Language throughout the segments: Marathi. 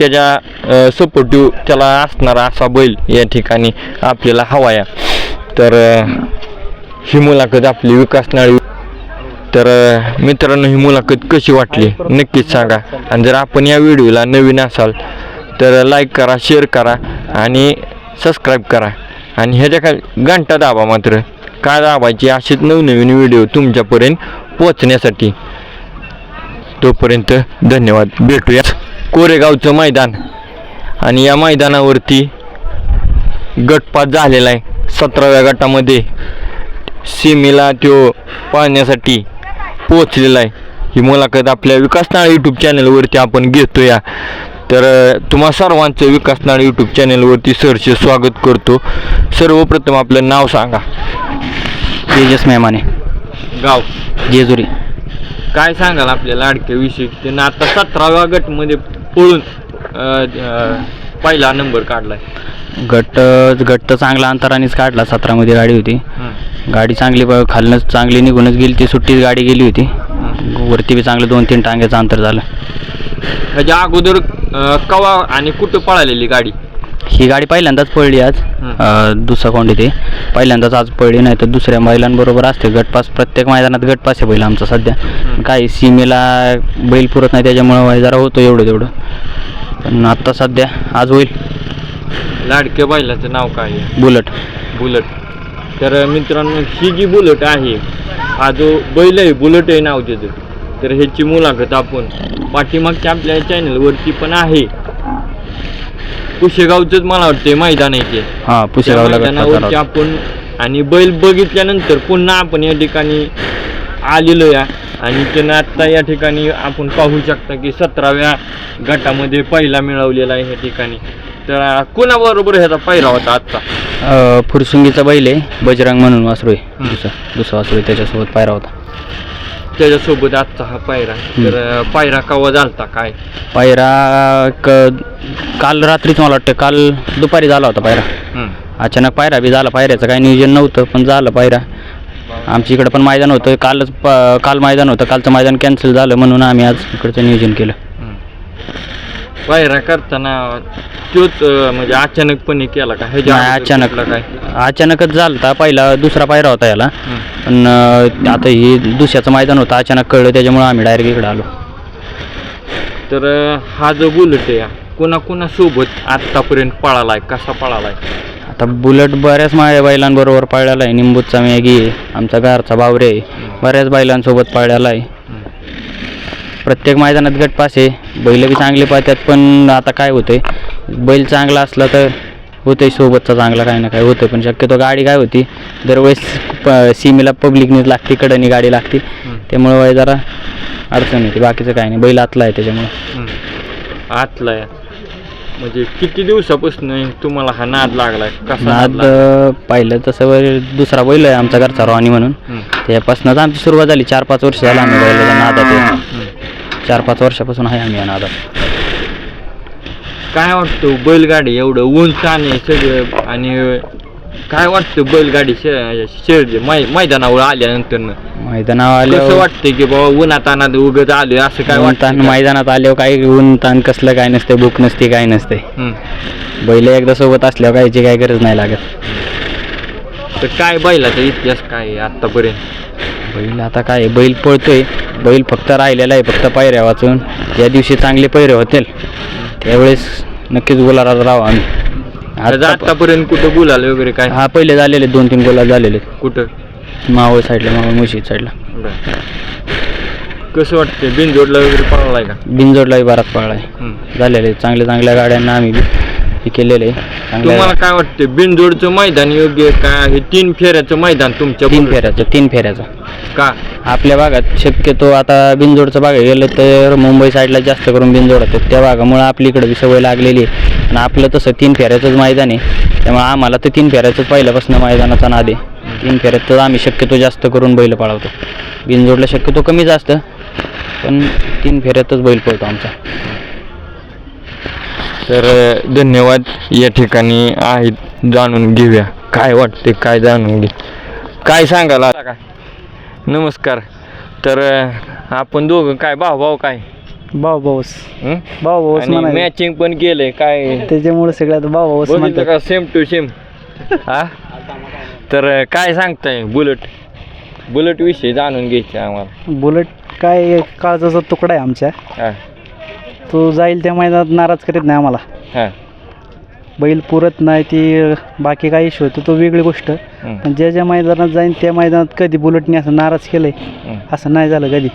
त्याच्या सपोर्टिव्ह त्याला असणारा असा बैल या ठिकाणी आपल्याला हवाया. तर ही मुलाखत आपली विकासनाळी. तर मित्रांनो ही मुलाखत कशी वाटली? नक्कीच सांगा. आणि जर आपण या व्हिडिओला नवीन असाल तर लाईक करा शेअर करा आणि सबस्क्राईब करा. आणि ह्याच्या खाली घंटा दाबा मात्र. काय दाबायची? असेच नवनवीन व्हिडिओ तुमच्यापर्यंत पोचण्यासाठी तोपर्यंत धन्यवाद. भेटूया कोरेगावचं मैदान. आणि या मैदानावरती गटपात झालेला आहे. सतराव्या गटामध्ये सीमेला तो पाहण्यासाठी पोहोचलेला आहे. ही मुलाखत आपल्या विकासनाळ यूट्यूब चॅनलवरती आपण घेतो या. तर तुम्हा सर्वांचं विकासनाळ यूट्यूब चॅनलवरती सरचे स्वागत करतो. सर्वप्रथम आपलं नाव सांगा. तेजस मेहमाने. गाव. जेजुरी. काय सांगाल आपल्या लाडक्याविषयी त्यानं आता सतराव्या गटमध्ये पळून पहिला नंबर काढलाय. गट गट तर चांगला अंतरानेच काढला सतरामध्ये गाडी होती. गाडी चांगली खालनंच चांगली निघूनच गेली ती सुट्टीच गाडी गेली होती. वरती बी चांगलं दोन तीन टांग्याचं अंतर झालं. ह्याच्या अगोदर कवा आणि कुठं पळालेली गाडी? ही गाडी पहिल्यांदाच पडली आज. दुसरा कोंडी ते? पहिल्यांदाच आज पडली नाही तर दुसऱ्या महिलांबरोबर असते. गटपास प्रत्येक मैदानात गटपास आहे बैल आमचा सध्या. काही सीमेला बैल पुरत नाही त्याच्यामुळं जरा होतो एवढं तेवढं. पण आत्ता सध्या आज होईल. लाडक्या बैलाचं नाव काय आहे? बुलट. बुलट. तर मित्रांनो ही जी बुलट आहे हा जो बैल आहे बुलट आहे नाव त्याचं. तर ह्याची मुलाखत आपण पाठीमागच्या आपल्या चॅनलवरती पण आहे. कुशेगावचंच मला वाटतंय मैदान आहे ते. हां त्या पुसेगावला मैदानावरती गटपास झाला आपण आणि बैल बघितल्यानंतर पुन्हा आपण या ठिकाणी आलेलो या. आणि त्यानं आत्ता या ठिकाणी आपण पाहू शकता की सतराव्या गटामध्ये पहिला मिळवलेला आहे या ठिकाणी. तर अं, कोणाबरोबर ह्याचा पहिला होता आत्ता अ, फुरसुंगीचा बैल आहे बजरंग म्हणून वासरू आहे. दुसरा दुसरा वासरू आहे त्याच्यासोबत पायरा होता. त्याच्यासोबत आजचा हा पायरा. तर पायरा कवा झालता काय? पायरा क काल रात्रीच मला वाटतं काल दुपारी झाला होता पायरा. अचानक पायरा बी झाला पायऱ्याचं काही नियोजन नव्हतं पण झालं पायरा. आमच्या इकडं पण मैदान होतं कालच प काल मैदान होतं कालचं मैदान कॅन्सल झालं म्हणून आम्ही आज इकडचं नियोजन केलं. पायरा करताना तोच अं, म्हणजे अचानकपणे केला का? ह्याच्या नाही अगोदर अचानक कुठला काय? अचानकच झालं होता. पहिला दुसरा पायरा होता याला. हं. पण अ, आता ही दुसऱ्याचं मैदान होतं. अचानक कळलं त्याच्यामुळं आम्ही डायरेक्ट इकडं आलो. तर अं, हा जो बुलेट आहे कोणाकोणासोबत आत्तापर्यंत पळालाय? कसा पळालाय? आता बुलेट बऱ्याच माझ्या बैलांबरोबर पळलेला आहे निंबूचा मॅगी आहे. आमचा घरचा बावरे आहे. बऱ्याच बैलांसोबत पळलेला आहे हं. प्रत्येक मैदानात गटपास आहे. बैल बी चांगले पाहतात पण आता काय होतंय? बैल चांगला असला तर होतंय सोबतचा चांगला काय ना काय होतं पण शक्यतो गाडी काय होती? दरवेळेस प सीमेला पब्लिकनीच लागते कडनी गाडी लागते. त्यामुळे वय जरा अडचण येते बाकीचं काय नाही. बैल आतला आहे त्याच्यामुळे. आतला आहे. म्हणजे किती दिवसापासून तुम्हाला हा नाद लागलाय? कसा नाद नाद लागलाय? अं, पाहिलं तसं दुसरा बैल आहे आमचा घरचा रॉनी म्हणून. त्यापासूनच आमची सुरुवात झाली. चार पाच वर्ष झालं आम्ही बैलाच्या नादात आहे. चार पाच वर्षापासून आहे आम्ही या नादात. काय वाटतं बैलगाडी एवढं उंच आणि सगळं आणि काय वाटतं बैलगाडी शे मै मैदानावर आल्यानंतर? मैदानावर कसं आल्यावर वाटतंय की बाबा उन्हात अनात उगत आलोय असं काय ऊन वाटतं का? मैदानात आल्यावर काही ऊन ताण कसलं काय नसते भूक नसते काय नसते. बैल एकदा सोबत असल्यावर कायची काय गरज नाही लागत. तर काय बैलाचा इतिहास काय आहे आतापर्यंत? बैल आता काय बैल पळतोय. बैल फक्त राहिलेला आहे फक्त पायऱ्या वाचून. या दिवशी चांगले पैरे होतील. त्यावेळेस नक्कीच गुलाला राहू आम्ही. आता आतापर्यंत कुठं गुलाल वगैरे काय? हा पहिले झालेले दोन तीन गुलाल झालेले. कुठं? मावळ साईडला मावळ मुशीद साईडला. कसं वाटतंय? बिनजोडला वगैरे पळालाय का? बिनजोडलाही बराच पळला आहे हं. झालेले चांगल्या चांगल्या गाड्यांना आम्ही हे केलेले आहे. तुम्हाला काय वाटतं बिनजोडचं मैदान योग्य आहे? का हे तीन फेऱ्याचं मैदान तुमच्या तीन? फेऱ्याचं तीन फेऱ्याचं. का? आपल्या भागात शक्यतो आता बिनजोडचं भाग गेलं तर मुंबई साईडला जास्त करून बिनजोड होतं. त्या भागामुळे आपली इकडे बी सवय लागलेली आहे. आणि आपलं तसं तीन फेऱ्याचंच मैदान आहे. त्यामुळे आम्हाला तर तीन फेऱ्याचंच पहिल्यापासून मैदानाचा नाद आहे. तीन फेऱ्यात तर आम्ही शक्यतो जास्त करून बैल पळवतो. बिनजोडला शक्यतो कमी जास्त पण तीन फेऱ्यातच बैल पळतो आमचा. तर धन्यवाद. या ठिकाणी आहेत जाणून घेऊया. काय वाटते काय जाणून घे काय सांगाल आता? काय नमस्कार. तर आपण दोघं काय भाऊ भाऊ काय भाऊ भाऊस? भाऊ भाऊस मॅचिंग पण केलंय काय? त्याच्यामुळे सगळ्यात भाऊ भाऊस का? सेम टू सेम हा? तर काय सांगताय? बुलेट बुलेट विषयी जाणून घ्यायचे आम्हाला. बुलेट काय काळजाचा तुकडा आहे आमच्या. तो जाईल त्या मैदानात नाराज करीत नाही आम्हाला. हा. बैल पुरत नाही ती बाकी काही इश्यू होतो तो वेगळी गोष्ट. पण ज्या ज्या मैदानात जाईन त्या मैदानात कधी बुलेटने असं नाराज केलंय असं नाही झालं कधी.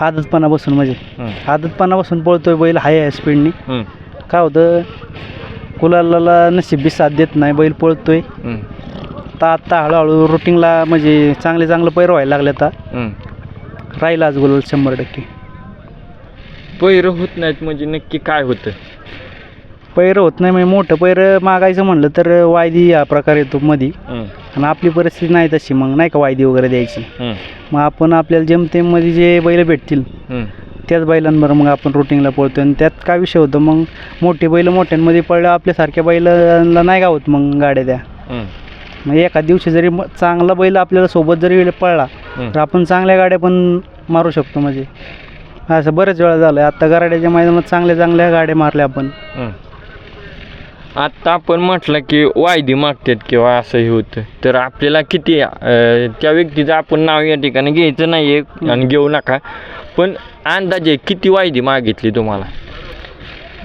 आदतपणा बसून म्हणजे. आदतपणा बसून पळतोय बैल हाय आहे स्पीडनी काय होतं कुलाला नशीब बी साथ देत नाही बैल पळतोय. हं, आता आत्ता हळूहळू रुटीनला म्हणजे चांगले चांगलं पैर व्हायला लागले आता. राहिला आज गुलाल शंभर टक्के. पैर होत नाहीत म्हणजे नक्की काय होतं? पैर होत नाही म्हणजे मोठं पैर मागायचं म्हणलं तर वायदी हा प्रकार येतो मधी. हं, आणि आपली परिस्थिती नाही तशी मग नाही का वायदी वगैरे द्यायची? हं, मग आपण आपल्याला जेमतेममध्ये जे बैल भेटतील हं, त्याच बैलांबरोबर मग आपण रुटीनला पळतो आणि त्यात काय विषय होतो मग मोठे बैल मोठ्यांमध्ये पडलं आपल्यासारख्या बैलांना नाही गावत मग गाड्या द्या हं, मग एका दिवशी जरी म- चांगला बैल आपल्याला सोबत जरी पळला हं. तर आपण चांगल्या गाड्या पण मारू शकतो म्हणजे. असं बऱ्याच वेळा झालं आहे आत्ता गराड्याच्या मैदानात चांगल्या चांगल्या गाड्या मारल्या आपण. हं. आत्ता आपण म्हटलं की वायदी मागतात किंवा असं हे होतं. तर आपल्याला किती अं, त्या व्यक्तीचं आपण नाव या ठिकाणी घ्यायचं नाही आहे आणि घेऊ नका. पण अंदाजे किती वायदी मागितली तुम्हाला?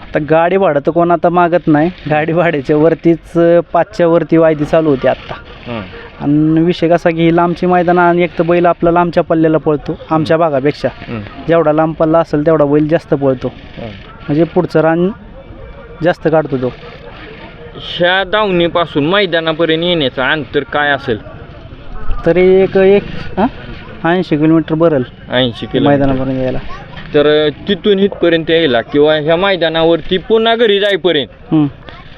आता गाडी भाडं तर कोण आता मागत नाही. गाडी भाड्याच्या वरतीच पाचच्या वरती वायदी चालू होती आत्ता आणि विषय कसा की ही लांबची मैदानं आणि एक तर बैल आपला लांबच्या पल्ल्याला पळतो आमच्या भागापेक्षा. जेवढा लांब पल्ला असेल तेवढा बैल जास्त पळतो. म्हणजे पुढचं रान जास्त काढतो तो. ह्या दावणीपासून मैदानापर्यंत येण्याचं अंतर काय असेल? तरी एक एक ऐंशी किलोमीटर बरल ऐंशी किलो मैदानापर्यंत यायला. तर तिथून इथपर्यंत यायला किंवा ह्या मैदानावरती पुन्हा घरी जाईपर्यंत.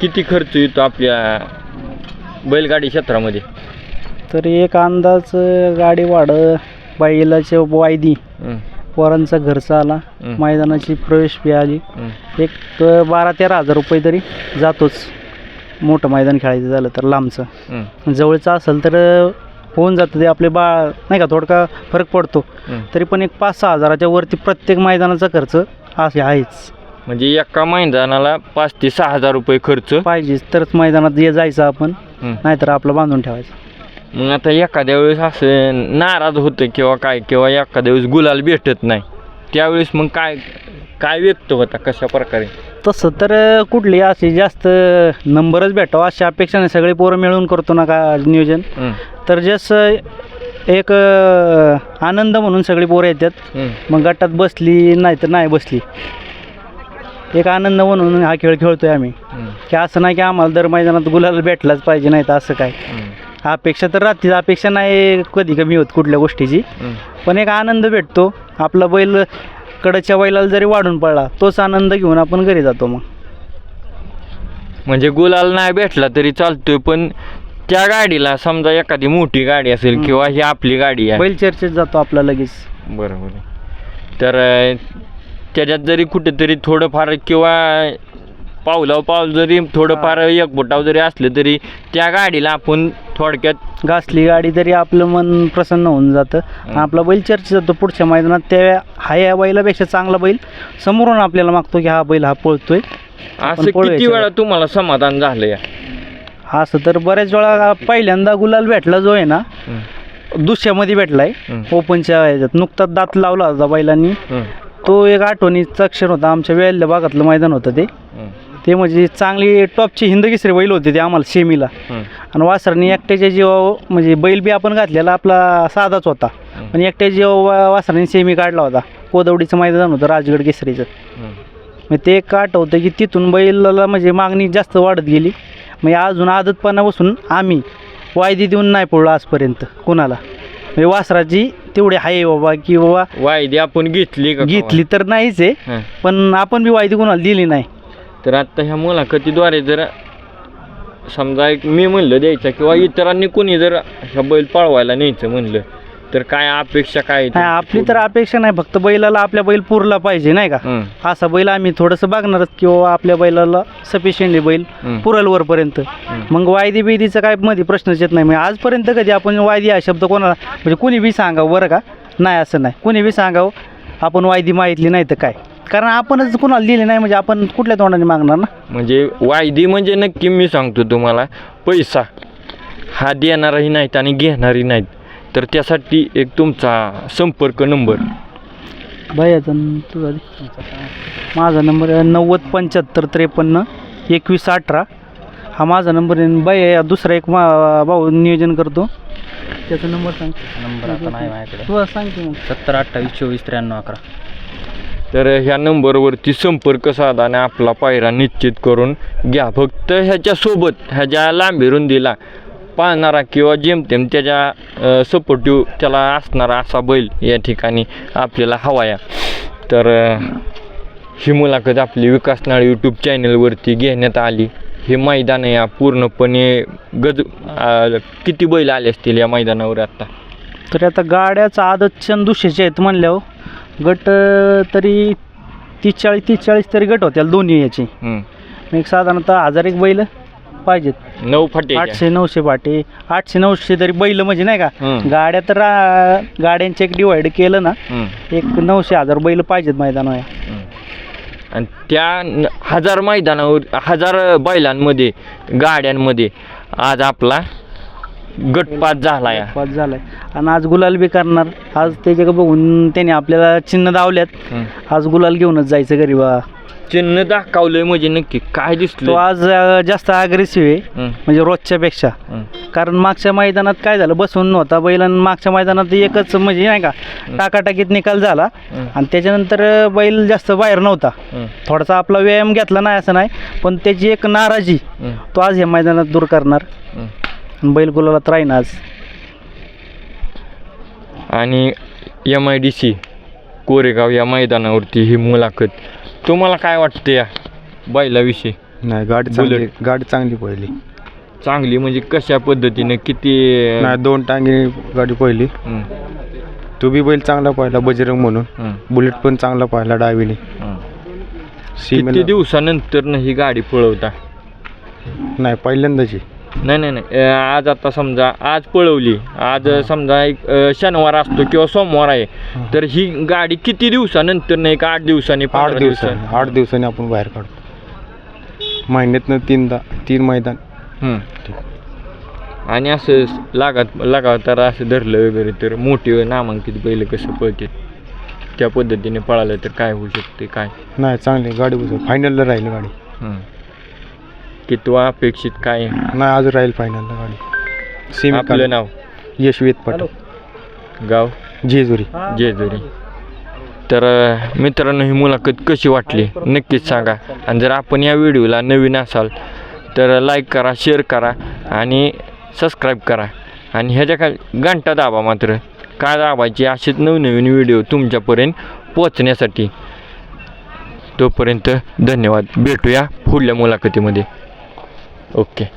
किती खर्च येतो आपल्या बैलगाडी क्षेत्रामध्ये? तरी एक अंदाज गाडी भाडं बैलाचे वायदी पोरांचा घरचा आला. मैदानाची प्रवेश फी आली. एक बारा तेरा हजार रुपये तरी जातोच. मोठं मैदान खेळायचं झालं तर लांबचं. जवळचं असेल तर होऊन जातं ते आपले बा नाही का थोडका फरक पडतो. तरी पण एक पाच सहा हजाराच्या वरती प्रत्येक मैदानाचा खर्च असे आहेच म्हणजे एका मैदानाला पाच ते सहा हजार रुपये खर्च पाहिजेच तरच मैदानात ये जायचं आपण. नाहीतर आपलं बांधून ठेवायचं मग आता एखाद्या वेळेस असं नाराज होतं किंवा काय किंवा एखाद्या वेळेस गुलाल भेटत नाही त्यावेळेस मग काय काय व्यक्त होता कशा प्रकारे? तसं तर कुठली अशी जास्त नंबरच भेटावं अशी अपेक्षा नाही. सगळे पोरं मिळून करतो ना का नियोजन. तर जसं एक आनंद म्हणून सगळी पोरं येतात. मग गटात बसली नाही तर नाही बसली. एक आनंद म्हणून हा खेळ खेळतोय आम्ही. की असं नाही की आम्हाला दर मैदानात गुलाला भेटलाच पाहिजे नाही तर असं काय. अपेक्षा तर राहते अपेक्षा नाही कधी कमी होत कुठल्या गोष्टीची. पण एक आनंद भेटतो. आपला बैल कडच्या बैलाला जरी वाढून पडला तोच आनंद घेऊन आपण घरी जातो मग म्हणजे गुलाल नाही भेटला तरी चालतोय पण त्या गाडीला समजा एखादी मोठी गाडी असेल. किंवा ही आपली गाडी आहे बैल चर्चेत जातो आपला लगेच बरोबर. तर अं, त्याच्यात जरी कुठेतरी थोडंफार किंवा पावलाव पाऊल जरी थोडंफार एक बोटाव जरी असलं तरी त्या गाडीला आपण थोडक्यात घासली गाडी तरी आपलं मन प्रसन्न होऊन जातं. आपला बैल चर्चेत जातो पुढच्या मैदानात त्या हा या बैलापेक्षा चांगला बैल समोरून आपल्याला मागतो की हा बैल हा पळतोय. असं किती. वेळा तुम्हाला समाधान झालं या असं तर बऱ्याच वेळा पहिल्यांदा गुलाल भेटला जो आहे ना दुसऱ्यामध्ये भेटलाय. ओपनच्या ह्याच्यात नुकताच दात लावला होता बैलांनी. तो एक आठवणीचा क्षण होता. आमच्या वेळेल्या भागातलं मैदान होतं ते. ते म्हणजे चांगली टॉपची हिंदकेसरी बैल होते ते आम्हाला सेमीला. हं, आणि वासरांनी एकट्याच्या जीवा म्हणजे बैल बी आपण घातलेला आपला साधाच होता. पण एकट्या जीवा वासरांनी सेमी काढला होता. कोदवडीचं मैदान होतं राजगड केसरीचं. मग ते एक आठवतं की तिथून बैलाला म्हणजे मागणी जास्त वाढत गेली. मग अजून आदतपणापासून आम्ही वायदी देऊन नाही पडलो आजपर्यंत कुणाला. म्हणजे वासराची तेवढी आहे बाबा की बाबा वायदी आपण घेतली घेतली तर नाहीच आहे. पण आपण बी वायदी कुणाला दिली नाही. तर आता ह्या मुलाखतीद्वारे जर समजा एक मी म्हणलं द्यायचं किंवा इतरांनी कोणी जर ह्या बैल पळवायला न्यायचं म्हणलं तर काय अपेक्षा काय नाही आपली तर अपेक्षा नाही फक्त बैलाला आपल्या बैल पुरला पाहिजे नाही का? असा बैल आम्ही थोडंसं बघणारच किंवा आपल्या बैलाला सफिशियंट बैल हं, पुरल वरपर्यंत. मग वायदी बिदीचं काय मध्ये प्रश्नच येत नाही. म्हणजे आजपर्यंत कधी आपण वायदी हा शब्द कोणाला म्हणजे कुणी बी सांगावं बरं का? नाही असं नाही. कुणी बी सांगावं आपण वायदी मागितली नाही तर काय? कारण आपणच कुणाला दिले नाही म्हणजे आपण कुठल्या तोंडाने मागणार ना? म्हणजे वायदी म्हणजे नक्की मी सांगतो तुम्हाला पैसा हा देणाराही नाहीत आणि घेणारही नाहीत. तर त्यासाठी एक तुमचा संपर्क नंबर. भैयाचा न- तुझा दे. माझा नंबर आहे नव्वद पंच्याहत्तर त्रेपन्न एकवीस अठरा. हा माझा नंबर आहे बाई दुसरा एक मा भाऊ नियोजन करतो. त्याचा नंबर सांग. नंबर आता नाही माझ्याकडे. तू सांग की मग. सत्तर अठ्ठावीस चोवीस त्र्याण्णव अकरा. तर ह्या नंबरवरती संपर्क साधा आणि आपला पायरा निश्चित करून घ्या. फक्त ह्याच्यासोबत ह्याच्या लांबी रुंदीला पाळणारा किंवा जेमतेम त्याच्या सपोर्टिव्ह त्याला असणारा असा बैल या ठिकाणी आपल्याला हवाया तर ही मुलाखत आपली विकासनाळ यूट्यूब चॅनलवरती घेण्यात आली. हे मैदान या पूर्णपणे गज किती बैल आले असतील या मैदानावर आता? तर आता गाड्याचा आदत दुसऱ्याच्या आहेत म्हणल्यावर. गट अं, तरी तीस चाळीस तीस चाळीस तरी गट होत्या दोन्ही याचे हम्म. एक साधारणतः हजार एक बैल पाहिजेत नऊ फाटे आठशे नऊशे पाटे आठशे नऊशे तरी बैल म्हणजे नाही का हम्म. गाड्या तर गाड्यांचे एक डिवाइड केलं ना हम्म. एक नऊशे हजार बैल पाहिजेत मैदानावर हम्म. आणि त्या न- हजार मैदानावर हजार बैलांमध्ये गाड्यांमध्ये आज आपला गटपात झाला या पाच झालाय. आणि आज गुलाल बी करणार. आज त्याच्याकडे बघून त्याने आपल्याला चिन्ह दावल्यात. आज गुलाल घेऊनच जायचं घरी बा. चिन्ह दाखवलंय म्हणजे नक्की काय तो दिसलं आज अं, जास्त अग्रेसिव्ह आहे. म्हणजे रोजच्या पेक्षा कारण मागच्या मैदानात काय झालं? बसून नव्हता बैल आणि मागच्या मैदानात एकच म्हणजे नाही का टाकाटाकीत निकाल झाला. आणि त्याच्यानंतर अं, बैल जास्त बाहेर नव्हता. थोडासा आपला व्यायाम घेतला नाही असं नाही. पण त्याची एक नाराजी तो आज या मैदानात दूर करणार. बैल गुलालात राहीन आज. आणि M I D C Koregaon या मैदानावरती ही मुलाखत. तुम्हाला काय वाटतं या बैलाविषयी? नाही गाडी. चांगली गाडी चांगली पहिली चांगली म्हणजे कशा पद्धतीने? किती नाही दोन टांगी गाडी पहिली हम्म, तो बी बैल चांगला पाहिला बजरंग म्हणून. बुलेट पण चांगला पाहिला डावीने. किती सीमेला दिवसानंतर ही गाडी पळवता? नाही पहिल्यांदाची. नाही नाही नाही. आज आता समजा आज पळवली. आज समजा एक शनिवार असतो किंवा सोमवार आहे. तर ही गाडी किती दिवसानंतर नाही का आठ दिवसांनी आठ पंधरा दिवसांनी आठ दिवसांनी आपण बाहेर काढतो. महिन्यातनं तीनदा तीन मैदान. हम्म. आणि असं लागत लागावतार असं धरलं वगैरे तर मोठी नामांकित बैल कसं पळते? त्या पद्धतीने पळालं तर काय होऊ शकते काय? नाही चांगली गाडी बसव. फायनलला राहील गाडी. हम्म. कितवा अपेक्षित काय? आहे? नाही आज राहील फायनलला गाडी. सीमे आपलं नाव? यशवेत पाटील गाव? जेजुरी. जेजुरी. तर अं, मित्रांनो ही मुलाखत कशी वाटली? नक्कीच सांगा. आणि जर आपण या व्हिडिओला नवीन असाल तर लाईक करा शेअर करा आणि सबस्क्राईब करा. आणि ह्याच्या खाली घंटा दाबा मात्र. काय दाबायची? असेच नवनवीन व्हिडिओ तुमच्यापर्यंत पोचण्यासाठी तोपर्यंत धन्यवाद. भेटूया पुढल्या मुलाखतीमध्ये. okay